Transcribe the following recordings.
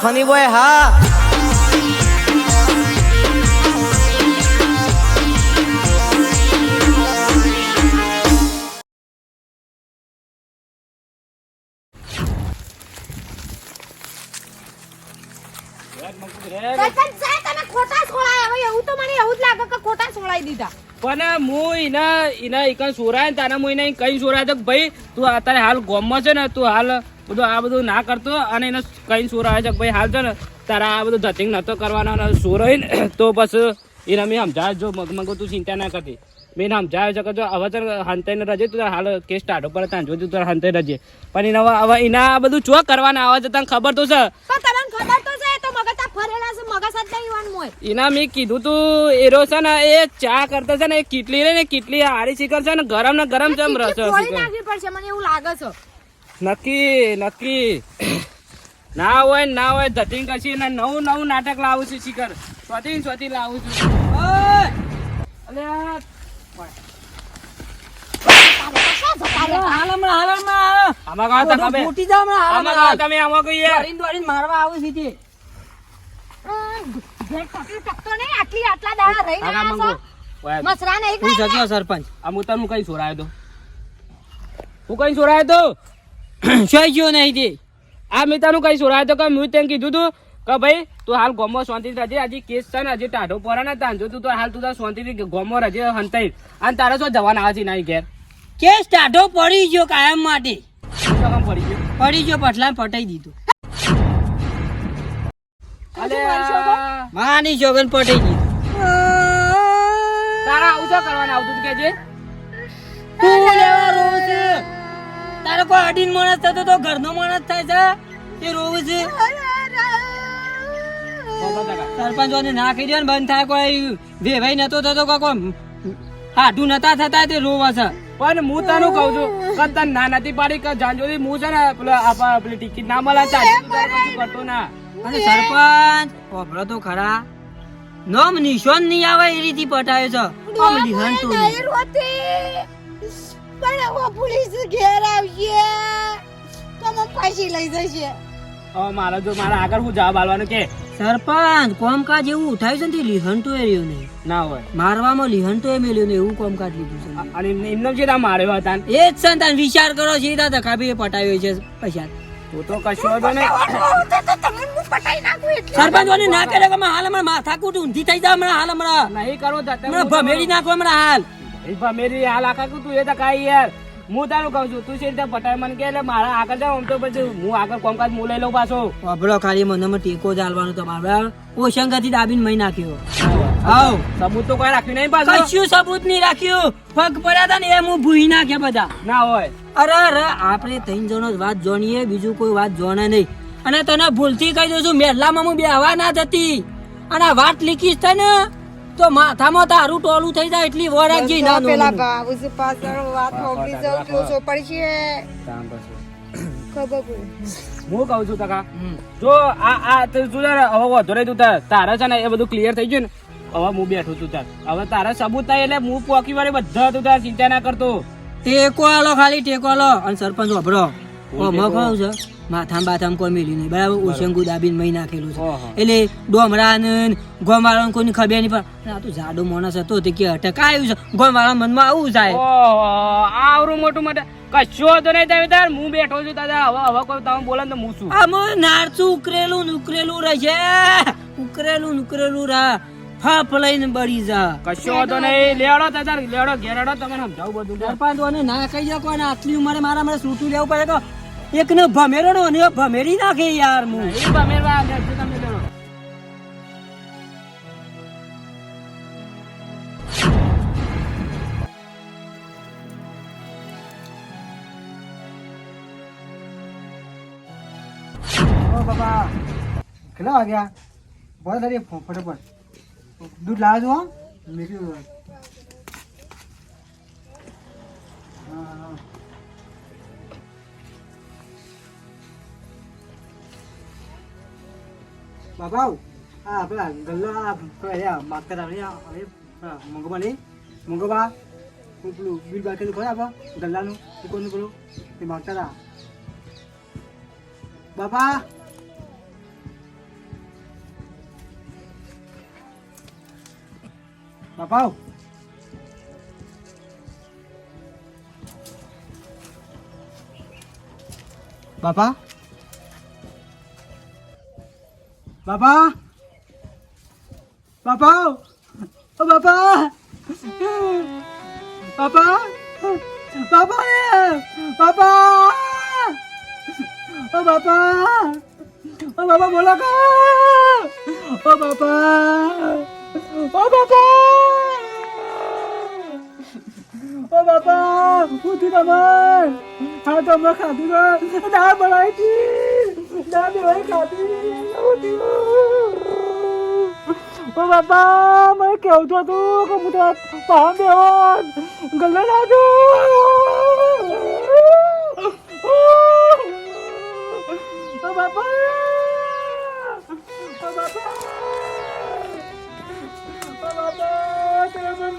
Funny boy હા. સરપંચ સાહેબ તમે ખોટા સોળાયા હવે એવું તો મને એવું જ લાગે ખોટા સોળાઈ દીધા. પણ હું એના એના એકન સોરાય ને હું એને કઈ સોરાય તો ભાઈ તું અત્યારે હાલ ગોમમાં છે ને તું હાલ બધું આ બધું ના કરતો અને એને કઈ સોરાય છે ભાઈ હાલ છે ને તારા આ બધું ધતિંગ નતો કરવાનો અને હોય ને તો બસ એને મેં સમજાવે જો મગમગો તું ચિંતા ના કરતી. મેં સમજાવ્યો છે કે જો હવે તને હંતાઈને રજે તું હાલ કેસ સ્ટાર્ટ ઉપર ત્યાં જોયું તારે હંતાઈ રજે. પણ એને હવે હવે એના આ બધું ચો કરવાના આવે છે તને ખબર તો છે? એના મેં કીધું તું એરો છે ને એ ચા કરતા છે ને એ કીટલી રે ને કીટલી હારી શીખર છે ને ગરમ ને ગરમ જમ રસ પડશે મને એવું લાગે છે. નક્કી નક્કી. ના હોય ના હોય ધતિંગ કશી ને નવું નવું નાટક લાવું છું શિખર. સ્વતી સ્વતી લાવું છું. સરપંચ. આ હું કઈ સોરાયો તો હું કઈ સોરાયો તો શું ગયો નહીં તે આ મેં કઈ સોરાય તો કે મેં તેમ કીધું તું? કે ભાઈ તું હાલ ગોમો શાંતિ રહેજે. આજે કેસ છે ને હજી ટાઢો પોરા ના તાંજો તું તો હાલ તું તાર શાંતિથી ગોમો રહેજે હંતાઈ. અને તારે શું જવાના આવે છે નહીં ઘેર? કેસ ટાઢો પડી ગયો કાયમ માટે. પડી ગયો? પડી ગયો પટલા પટાઈ દીધું. માની જોગન પટાઈ દીધું. તારા આવું કરવાના આવતું તું કોઈ અડીન માણસ થતો તો ઘરનો માણસ થાય છે? એ રોવું છે. સરપંચોને ના કહી દે ને બંધ થાય કોઈ વેભાઈ નતો થતો કોઈ હાડું નતા થતા તે રોવા છે. પણ હું તને કહું છું? કે તને ના નથી પાડી કે જાણ જોડી હું છે ને પેલો ટિકિટ ના મળે તું કરતો ના? અને સરપંચ પોપડો તો ખરા. નોમ નિશાન નહીં આવે એ રીતે પટાયો છે. પણ હવે પોલીસ ઘેર આવશે તો મને પાછી લઈ જશે હવે મારે જો મારા આગળ હું જવાબ આલવાનો કે સરપંચ કોમકાજ એવું ઉઠાયું છે ને લિહન તો એ રહ્યું નહીં ના હોય. મારવામાં લિહન તો એ મેલ્યું ને એવું કોમકાજ લીધું છે. અને એમને એમને માર્યો હતા એ જ છે ને તાન વિચાર કરો છે એ ધક્કા બી પટાવ્યો છે પૈસા. તું તો કશો હતો ને તમને હું પટાઈ નાખું એટલે. સરપંચ વાળી ના કરે કે હાલ હમણાં માથાકૂટ ઊંધી થઈ જાય હમણાં હાલ હમણાં. નહીં કરો તો હમણાં ભમેડી નાખો હમણાં હાલ. એ ભમેરી હાલ આખા કુ તું એ તો કાઈ યાર. હું તારું કહું છું તું છે રીતે પટાઈ મને કે એટલે મારા આગળ આમ તો પછી હું આગળ કોમકાજ હું લઈ લઉં પાછો. અભડો ખાલી મને ટેકો જ હાલવાનો તમારે ઓશંકાથી દાબીને મહી નાખ્યો. આવ. સબૂત તો કોઈ રાખ્યું નહીં પાછો. કશું સબૂત નહીં રાખ્યું. પગ પડ્યા હતા ને એમ હું ભૂઈ નાખ્યા બધા. ના હોય. અરે અરે આપણે ત્રણ જણો જ વાત જોણીએ બીજું કોઈ વાત જોણે નહીં. અને તને ભૂલથી કહી દઉં છું મહેલામાં હું બેહવા ના જતી. અને આ વાત લીકીશ થાય ને તો માથામાં તારું ટોલું થઈ જાય એટલી વર રાખજે ના પેલા બાબુ પાછળ વાત હોબળી જાઉં જોશો પડશે. ખબર હું કહું છું તકા જો આ આ તું તું તારે હવે વધુ રહી તું તારે. છે ને એ બધું ક્લિયર થઈ ગયું ને હવે હું બેઠું છું તાર. હવે તારા સબૂત થાય એટલે હું પોકી વાળી બધા તું તાર ચિંતા ના કરતો. ટેકો આલો ખાલી ટેકો આલો. અને સરપંચ વાપરો. ઓમાં કહું છે. માથામ બાથામ કોઈ મેલી નહીં. બરાબર? ઉશંગુ દાબીને મહી નાખેલું છે. એટલે ડોમરા ને ગોમવાળાને કોઈની ખબર નહીં પણ આ તો જાડો માણસ હતો તે કે અટકાયું છે. ગોમવાળા મનમાં આવું જાય. આવરું મોટું માટે. કશો તો નહીં તમે તાર હું બેઠો છું દાદા હવે હવે કોઈ તમે બોલે તો હું છું. આમાં નારચું ઉકરેલું ઉકરેલું રહેશે ઉકરેલું ઉકરેલું રા. ફાફ લઈને બળી જા. કશો તો નહીં. લેડો તાર લેડો ઘેરડો તમે સમજાવું બધું. ના કહી દે કોને આટલી ઉંમરે મારા મારે સૂટું લેવું પડે તો એક ને ભમેરો નો ને ભમેરી નાખે યાર મુ. એ બમેરવા બેઠું તમે લેડો ઓ બાબા કેટલા વાગ્યા? બસ તારી ફટાફટ દૂધ લાવે છો મેં કીધું બાબા આ પેલા ગલ્લા આ માગતા હતા હવે મંગોબા નહીં મંગોબા પેલું બિલ બાકી ખરા બા ગલ્લાનું એ કોનું પેલું એ માગતા હતા બાપા બાપા બાપા બાપા? બાપા? ઓ બાપા? બાપા? બાપા રે બાપા? ઓ બાપા? ઓ બાપા બોલો કા? ઓ બાપા? ઓ બાપા? ઓ બાપા? તું તમાર હા, તો હમણાં ખાધું ને બનાવી હતી. દાળ બનાવી ખાધી હું થયું? ઓ બાપા મને કેવું તો હતું કે હું તો પાન દેવાન ગલ્લે નાખું ઓ બાપા ઓ બાપા ઓ બાપા તેરા મન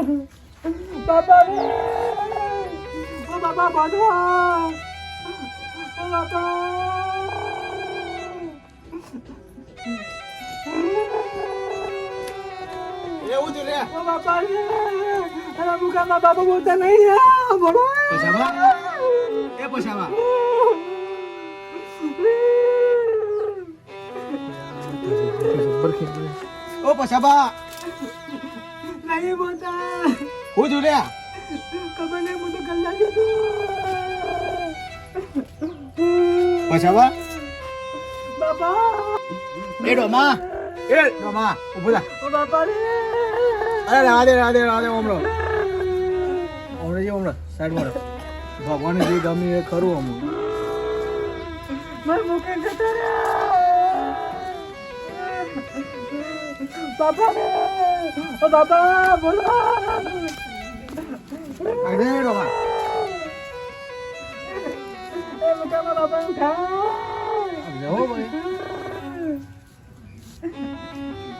બાપા રે ઓ બાપા બાંધવા ઓ બાપા એવું જ રે ઓ બાપા રે અરે મુકામાં બાપા બોલતા નહીં રે બોલો. પછાવા? એ પછાવા. ઓ પછાવા. નહીં બોલતા હું જ રે ખબર નહીં હું તો ગલ્લા જતો પછાવા બાપા. એ ડોમા. એ. ડોમા ઊભો થા ઓ બાપા રે. અરે રાધે રાધે રાધે ઓમળો. ઓમળો જે ઓમળો. સાઈડ મારો ભગવાન જે ગમી એ ખરું અમુ મને મૂકે જતો રે બાપા રે. ઓ બાપા બોલો અરે ડોમા એ મુકામાં બાપા ખા જવો ભાઈ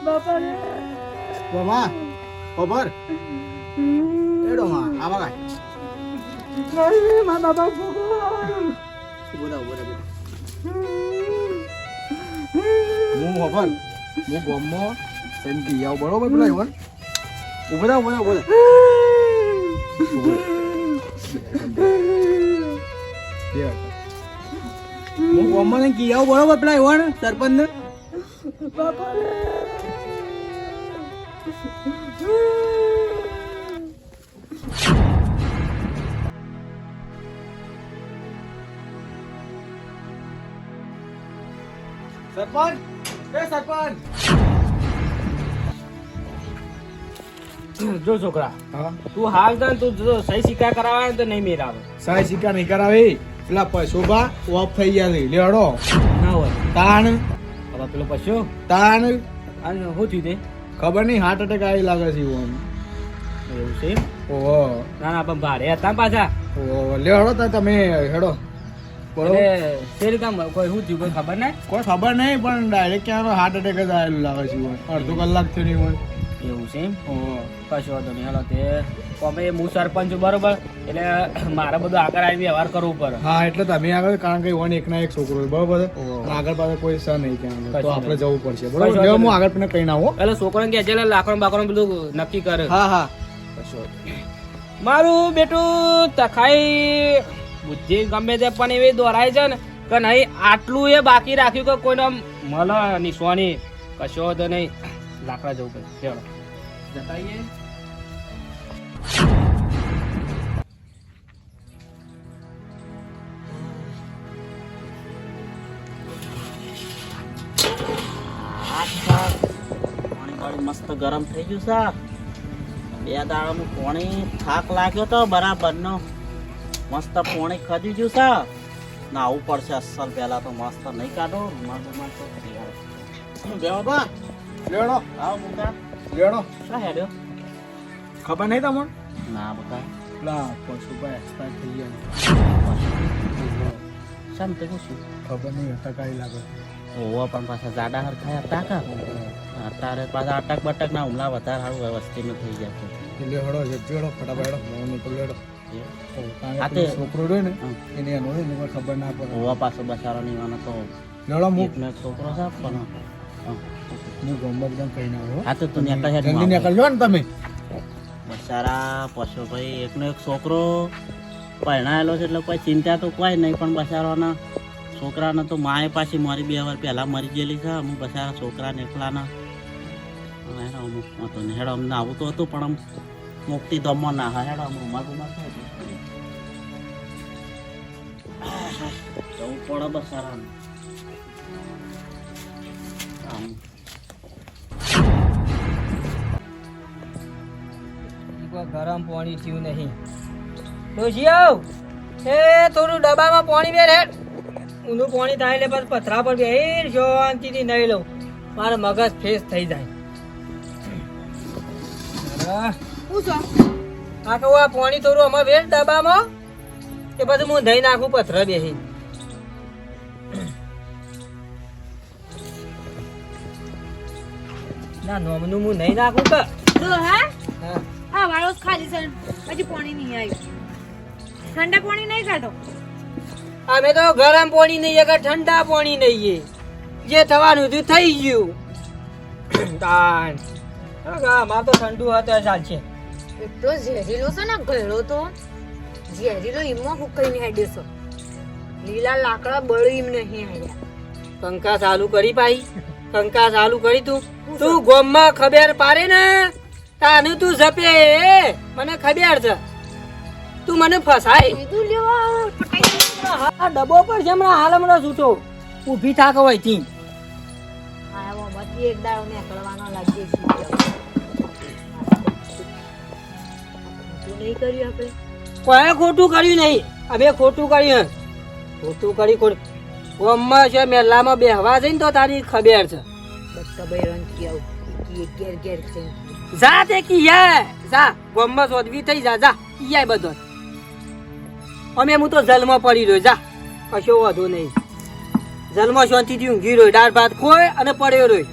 બાપા રે ડોમા ખબર એ ડોમા આવા કાય નહીં મારા બાપા ભૂખો ઊભો થા ઊભો થા ઊભો થા. હું ખબર હું ગોમમાં સેન્ટી આવ બરોબર પેલા ઈવન ઊભો થા આવ થા ઊભો થા ઊભો થા. બે હું ગોમમાં ને કી આવ બરોબર પેલા ઈવન સરપંચ ને. બાપા સરપંચ, એ સરપંચ. જો છોકરા તું હાલ તને તું જો સહી સિક્કા કરાવે તો નહીં મેર આવે સહી સિક્કા નહીં કરાવે પેલા પશુભા ઓફ થઈ ગયા છે. લેડો ના હોય. તાણ? હવે પેલો પશુ? તાણ? અને શું થયું તે? ખબર નહીં હાર્ટ એટેક આવી લાગે છે ઓમ એવું છે ઓહો. ના ના પણ ભાડે હતા પાછા. ઓહો લેડો તા તમે હેડો. કોઈ શું થયું કોઈ ખબર નહીં? કોઈ ખબર નહીં પણ ડાયરેક્ટ ક્યાં હાર્ટ એટેક જ આવેલું લાગે છે. અડધો કલાક થયો નહીં ઓમ. એવું છે એમ? કશો વાંધો નહીં. હાલો તે અમે હું સરપંચ બરોબર? એટલે મારે બધું આગળ આવી વ્યવહાર કરવો પડે. હા એટલે તમે આગળ કારણ કે વન એકના એક છોકરો બરોબર? આગળ પાસે કોઈ સર નહીં ત્યાં તો આપણે જવું પડશે બરોબર? હું આગળ પણ કઈ ના આવો એટલે છોકરાને કે છે લાકડો બાકડો બધું નક્કી કરે. હા હા. કશો મારું બેટું તખાઈ બુદ્ધિ ગમે તે પણ એવી દોરાય છે ને કે નહીં આટલું એ બાકી રાખ્યું કે કોઈને મળે નિશોની કશો તો નહીં. લાકડા જવું પડે ચલો પાણી મસ્ત ગરમ થઈ ગયું છે. બે દાડાનું પોણી થાક લાગ્યો તો બરાબરનો. મસ્ત પોણી ખજી ગયું સાહેબ ના આવું પડશે અસલ. પહેલાં તો મસ્ત નહીં કાઢો. મારું રૂમાલ તો લેડો આવો મુકા લેડો શું હેડ્યો? ખબર નહીં તમને? ના બકા. પછી પશુભાઈ એક્સપાયર થઈ ગયા. શામ તે શું ખબર નહીં હતા આવી લાગે ઓવા પણ પાછા જાડા હરખાય હતા કા? અત્યારે પાછા અટક બટક ના હુમલા વધારે સારું વ્યવસ્થિત થઈ જાય છે. એટલે હળો જજો ફટાફટ હળો નીકળેડો છોકરો રહ્યો ને એને એનો ખબર ના પડે. હોવા પાછો બચારો નહીં વાનો તો છોકરો સાફ પણ કહીને હા તો તું નીકળ હેડ જલ્દી નીકળજો ને તમે. બસારા પશુ ભાઈ એકનો એક છોકરો પરણાયેલો છે એટલે કોઈ ચિંતા તો કોઈ નહીં પણ બચારાના છોકરાને તો માએ પાછી મારી બે વાર પહેલાં મરી ગયેલી છે. હું બસારા છોકરાને એકલાના. હેડો અમુક નહીં. હેડો અમને આવું તો હતું પણ આમ મુક્તિ દમો ના હા હેડો અમ ઉમર છે. જવું પડે બચારાને આમ. ગરમ પાણી થયું નહીં. ડોશી આવ. એ થોડું ડબ્બામાં પાણી બે રેડ. ઊંધું પાણી થાય એટલે બસ પથરા પર બે શાંતિથી નહીં લઉં. મારો મગજ ફેસ થઈ જાય. હું છો. આ કહું આ પાણી થોડું અમારે વેચ ડબ્બામાં? કે પછી હું ધઈ નાખું પથરા બેહી ના નોમનું હું નહીં નાખું કે? જો હા. હા આ વાળો ખાલી છે. હજી પાણી નહીં આવ્યું ઠંડા પાણી નહીં કાઢો. અમે તો ગરમ પાણી નહીં કે ઠંડા પાણી નહીં જે થવાનું હતું થઈ ગયું. તાણ. માં તો ઠંડુ હતો ચાલશે એટલો ઝેરીલો છે ને ગળો તો. ઝેરીલો ઈમો હુકાઈને હેડે દેશો લીલા લાકડા બળી નહીં આવ્યા કંકા ચાલુ કરી પાઈ કંકા ચાલુ કરી તું. તું ગોમમાં ખબર પાડે ને. તાનું તું જપે મને ખબર છે. તું મને ફસાય. કીધું લેવા આ ડબ્બો પર છે હમણાં હાલ હમણાં છૂટો ઊભી થાક હોયથી આ બાબાથી એક દાડો નીકળવાનો લાગીએ છીએ તું નહીં કર્યું આપણે? કોઈ ખોટું કર્યું નહીં. અમે ખોટું કર્યું ખોટું કરી ખોટું. ગોમમાં છે મેલામાં બેહવા જઈને તો તારી ખબર છે. બસ કી આવું કી ઘેર ઘેર થઈ જા તે કી યા જા ગોમમાં સોધવી થઈ જા જા. ઈયાય બધો. અમે હું તો જલમાં પડી રહ્યો જા. કશો વાંધો નહીં. જલમાં શાંતિથી ઊંઘી રહ્યો દાળ ભાત ખોય અને પડ્યો રહ્યો.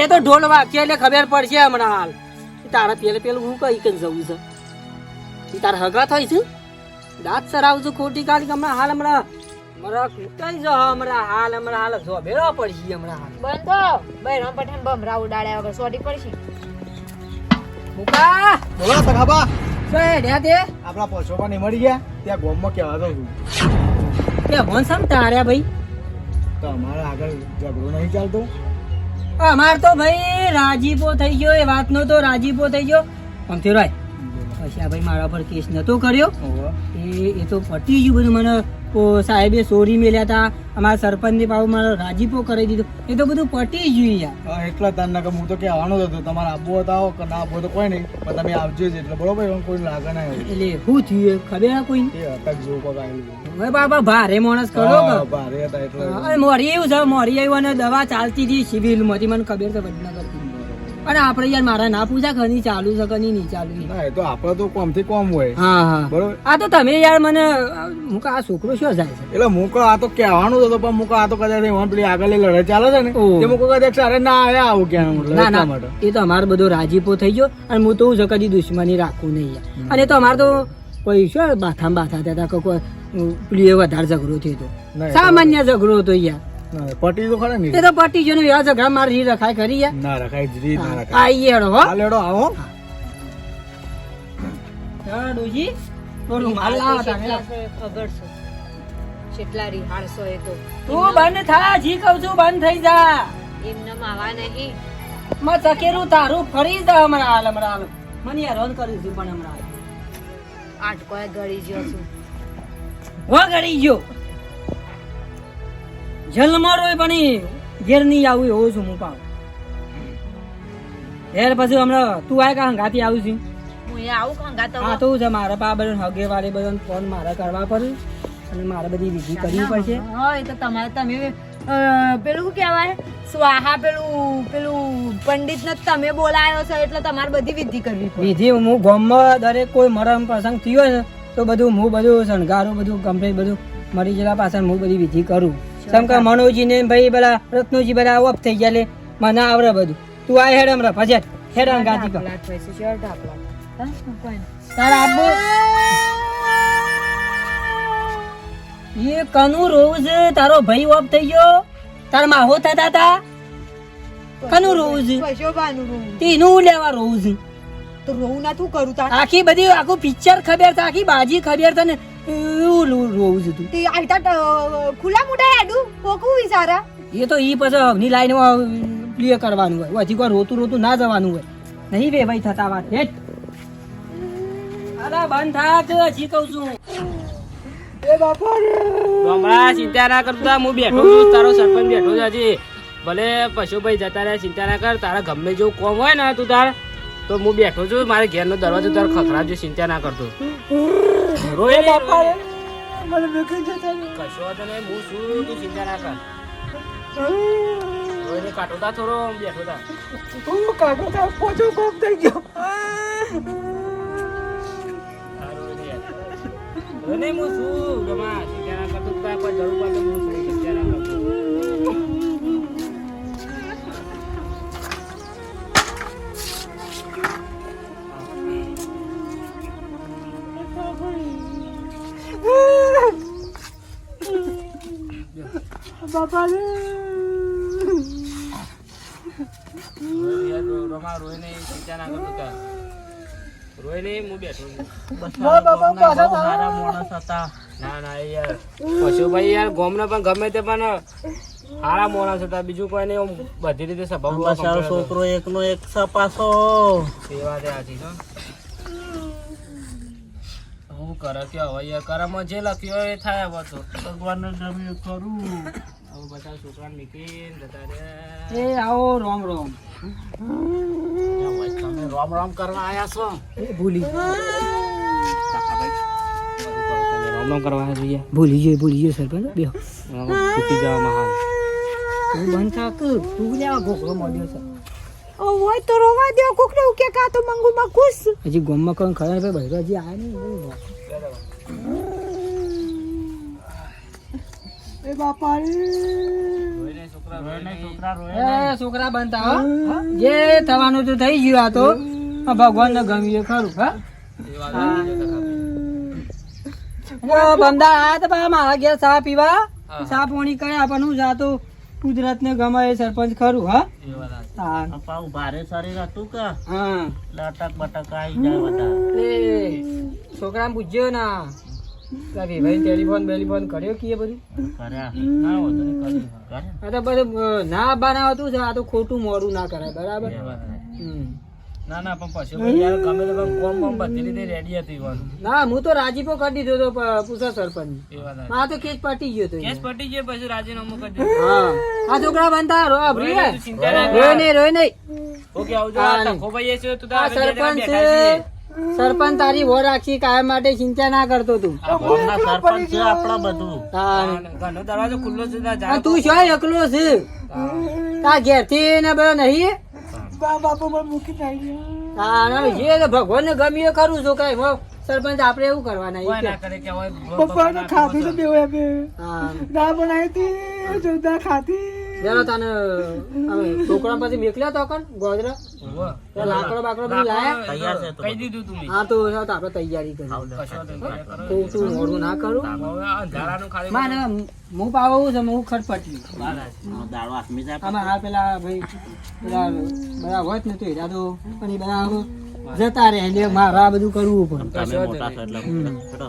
એ તો ઢોલ વાગશે એટલે ખબર પડશે હમણાં હાલ. તારા પેલે પેલું હું કઈ કઈ જવું છે? તારા હગા થાય છે? દાંત સરાવું છું ખોટી કાઢી હમણાં હાલ હમણાં. હમણાં કૂટાઈ જો હમરા હાલ હમણાં હાલ જો ભેળો પડશે હમણાં હાલ. બંધો. બે બૈરન પઠાણ બમરા ઉડાડ્યા વગર સોટી પડશે. મુકા. બોલો સખાબા શું ડ્યા દે. તે આપણા પશોપા નહીં મળી ગયા. ત્યાં ગોમમાં કેવા દઉં છું. કે મોન સમ તાર્યા ભાઈ. તો અમારે આગળ ઝઘડો નહીં ચાલતો. અમાર તો ભાઈ રાજીપો થઈ ગયો એ વાતનો તો રાજીપો થઈ ગયો. આમથી પછી આ ભાઈ મારા પર કેસ નતો કર્યો. એ એ તો પટી ગયું બધું મને. સાહેબે સોરી મેલ્યા હતા અમારા સરપંચને પાછું મારો રાજીપો કરી દીધો. એ તો બધું પટી ગયું યાર. એટલા તાર ના હું તો કહેવાનો જ હતો. તમારે આપવો હતા તો આવો કે ના આપવો તો કોઈ નહીં. પણ તમે આવજો જ એટલે બરોબર? એમાં કોઈ લાગે ના એટલે શું થયું ખબર ના કોઈ અટક જેવું કોઈ આવેલું હવે બાબા ભારે માણસ કરો ભારે હતા એટલે મોરી એવું છે મોરી આવ્યું અને દવા ચાલતી હતી સિવિલમાંથી મને ખબર છે વડનગરથી અને આપણે યાર મારા ના પૂછા ખરી ચાલુ છે કની નહીં ચાલુ ના એ તો આપણે તો કોમથી કોમ હોય. હા હા. બરોબર? આ તો તમે યાર મને કહું, આ છોકરો શું જાય છે? એટલે મુકો આ તો કહેવાનું હતો પણ મુકો આ તો કદાચ એમાં પેલી આગળ લડાઈ ચાલે છે ને એ મુકો કદાચ અરે ના આયા આવું કે ના ના. એ તો અમારો બધો રાજીપો થઈ ગયો અને હું તો હું કદી દુશ્મની રાખું નહીં યાર. અને તો અમારે તો કોઈ શું બાથામાં બાથા થતા કોઈ પેલી વધારે ઝઘડો થયો હતો. સામાન્ય ઝઘડો હતો યાર. પટી તો ખરા એ તો પટી જો ને વ્યાજ ઘા માર રી રખાય કરી યાર ના રખાય જ રીત ના રખાય આઈએ હેડો હો. હાલ આવો. હા, ડોશી થોડું માલ લાવો તમે. કેટલા ખબર છે. કેટલા રિહાડશો એ તો. તું બંધ થા જી કહું છું બંધ થઈ જા. એમને માવા નહીં. માં ચકેરું તારું ફરી જા હમણાં હાલ હમણાં હાલ. મને હેરાન કરી છું પણ હમણાં હાલ. આટકો ગળી ગયો છું. વગડી ગયો. જલમારો પણ ઘેર નહીં આવું એવો છું હું પાવ ઘેર પછી હમણાં તું આય કા હંગાથી આવું છું? હું તો છે મારા પા બધા હગે વાળે બધા ફોન મારે કરવા પડે અને મારે બધી વિધિ કરવી પડશે. હા એ તો તમારે તમે પેલું કહેવાય? સ્વાહા પેલું પેલું પંડિત ને તમે બોલાયો છો એટલે તમારે બધી વિધિ કરવી વિધિ હું ગામમાં દરેક કોઈ મરમ પ્રસંગ થયો ને તો બધું હું બધું શણગારું બધું કમ્પ્લીટ બધું મરી ગયેલા પાછળ હું બધી વિધિ કરું. કેમ મનોજી ને ભાઈ પેલા રત્નોજી બધા ઓફ થઈ ગયા લે. મને આવડે બધું. તું આ હેડ હમણાં ભજે હેડ ગાતી કર. તારા આબુ. એ કનું છે તારો ભાઈ ઓફ થઈ ગયો. તાર માહો થતા તા. કનુ રોજ. તીનું લેવા છે તો રોવું ના તું કરું તાર. આખી બધી આખું પિક્ચર ખબર છે આખી બાજી ખબર છે ને એવું રોવું છે તું. તે તા ખુલ્લા મોટા હેડું કોકું વિચારા એ તો ઈ પછી અવની લાઈનમાં પ્લે કરવાનું હોય. હજી કોઈ રોતું રોતું ના જવાનું હોય. નહીં વે ભાઈ થતા વાત. હેટ. અલા બંધ થાક. હજી કહું છું. એ બાપા રે હમણાં ચિંતા ના કરતા હું બેઠો છું તારો સરપંચ બેઠો છે હજી. ભલે પશુભાઈ જતા રહ્યા ચિંતા ના કર. તારા ગમે જેવું કોમ હોય ને તું તાર. તો હું બેઠો છું મારે ઘેરનો દરવાજો તાર ખખડાવજો ચિંતા ના કરતો. રોય મને મેકઈ જતા કશો નહીં હું છું તું ચિંતા ના કર. રોય નહીં, કાઢો તા થોડો બેઠો તા. હું તા પોચો કોમ થઈ ગયો. હા, રોય નહીં યાર. રોય નહીં, હું છું. ગમા ચિંતા ના કરતો તા કોઈ જરૂર પડે પશુભાઈ પણ ગમે તે પણ સારા માણસ હતા બીજું કોઈ નહીં બધી રીતે સ્વભાવ. છોકરો એકનો એક સપાસો સેવા હું કરે કે હવે યાર કરમમાં જે લખ્યો એ થાય હવે તો ભગવાનને ગમ્યું કરું બધા છોકરાને મૂકીને જતા રહ્યા. એ આવો રોમ રોમ. તમે રોમ રોમ કરવા આયા છો? એ ભૂલી રામ રામ કરવા આવ્યા છીએ. ભૂલી ગયો ભૂલી ગયો સરપંચ. બે ફૂટી જવામાં હાલ તું બંધ થાક તું. લેવા ગોખરો મોડ્યો છે. હોય તો રોવા દે કોક ને કા તો મંગુ માં ખુશ. હજી ગોમમાં કોઈ ખબર નથી ભાઈ હજી આયા નહીં. એ બાપા છોકરા રોઈને છોકરા રોય એ છોકરા બનતા જે થવાનું તો થઈ ગયું આ તો. ભગવાન ને ગમ્યું ખરું હા? એ વાત આવી છે તો ખબર. ઓ બંદા આ તો મારા ઘેર ચા પીવા. ચા પાણી કર્યા પણ હું જાતો કુદરત ને ગમે એ સરપંચ ખરું હા? એ હા. ભારે શરીર હતું કે? હા. લટક બટક આવી જાય બધા. છોકરા પૂછ્યો ના. ભાઈ ટેલિફોન બેલિફોન કર્યો કે બધું? કર્યા. ના વધુ નહીં કર્યું. કર્યા. આ તો બધું અ, ના બનાવતું છે આ તો ખોટું મોડું ના કરાય બરાબર? એ વાત આવી. હમ. ના ના પણ પશુભાઈ યાર ગમે તે કોમ કોમ બધી રીતે રેડી હતી ના હું તો રાજીપો કરી દીધો તો પૂછા સરપંચ તો કેસ પટી ગયો તો કેસ પટી ગયો પછી રાજીનામું કરી દીધું. હા. આ છોકરા બનતા રો રોય નહીં. રોય નહીં ઓકે આવજો. આ છે તું સરપંચ. સરપંચ તારી વોર રાખી કાયમ માટે ચિંતા ના કરતો તું. સરપંચ છે આપણા બધું. ઘરનો દરવાજો ખુલ્લો છે તાર આ જા તું છો એકલો છે? તા ઘેરથી ને બધો નહીં? મૂકી ભગવાન ને ગમ્યું ખરું કરું છું કઈ. સરપંચ આપણે એવું કરવાના કોઈ ઈ ના કે. કરે કે હવે પપ્પાને ખાધી તો બે ના બનાવી હતી જોરદાર ખાધી. જરા તને છોકરા પછી મેકલ્યા તો કણ ગોદરા? લાકડો બાકડો બધું લાયા? તૈયાર છે તો કહી દીધું તું હા તો આપણે તૈયારી કરી. તો તું મોડું ના કરું? હું પાવું છે હું ખટપટ્યું હા, દાડો જાય આમાં હા પેલા ભાઈ પેલા બધા હોત ને તો હીરા પણ એ બધા જતા રહે એટલે મારે આ બધું કરવું પણ તમે મોટા એટલે બધું કરો.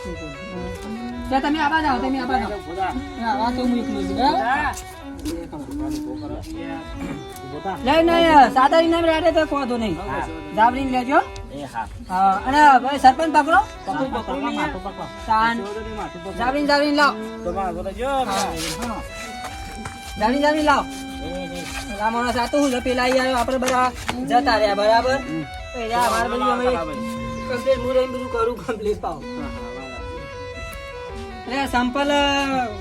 ત્યાં તમે આબા જાઓ તમે આબા જાઓ. હા, આ તો હું એકલો છું લઈ નહીં સાદા ઇનામ રાડે તો કોધો નહીં. જાબરી લેજો. અને ભાઈ સરપંચ પકડો. જાબરી જાબરીને લાવ. તો મારો બોલો જો જાબરીને જાબરીને લાવ. એ, એ. આ માણસ આ તો હું પેલા આવ્યો આપણે બધા જતા રહ્યા બરાબર? એ મારે બધું અમે કમ્પ્લીટ હું બધું કરું કમ્પ્લીટ પાવ એટલે સંપલ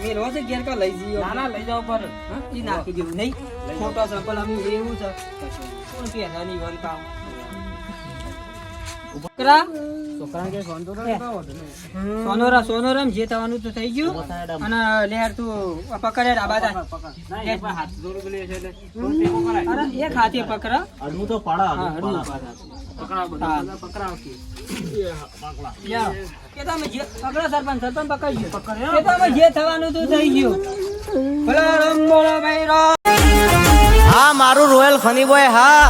મેળવો છે ઘેર કા લઈ જઈએ. ના ના લઈ જાવ પર. ઈ નાખી દેવું નહીં ખોટો સંપલ અમે એવું છે. કોણ પહેલા ની વન પાવ છોકરા? છોકરાને કે સોનતો તો એ. ને. સોનોરામ જે થવાનું તો થઈ ગયું. અને લેર તું પકડે એ પણ હાથ જોડું પેલું છે એટલે. અરે એક હાથે પકડા. અડવું તો પડે હા, અડવું. અડવું પડે. કે. તમે જે પકડો સરપંચ સરપંચ પકડજો. કે તમે જે થવાનું તો થઈ ગયું. ભલો રમ બોલો ભાઈ હા મારું રોયલ ફની બોય હા.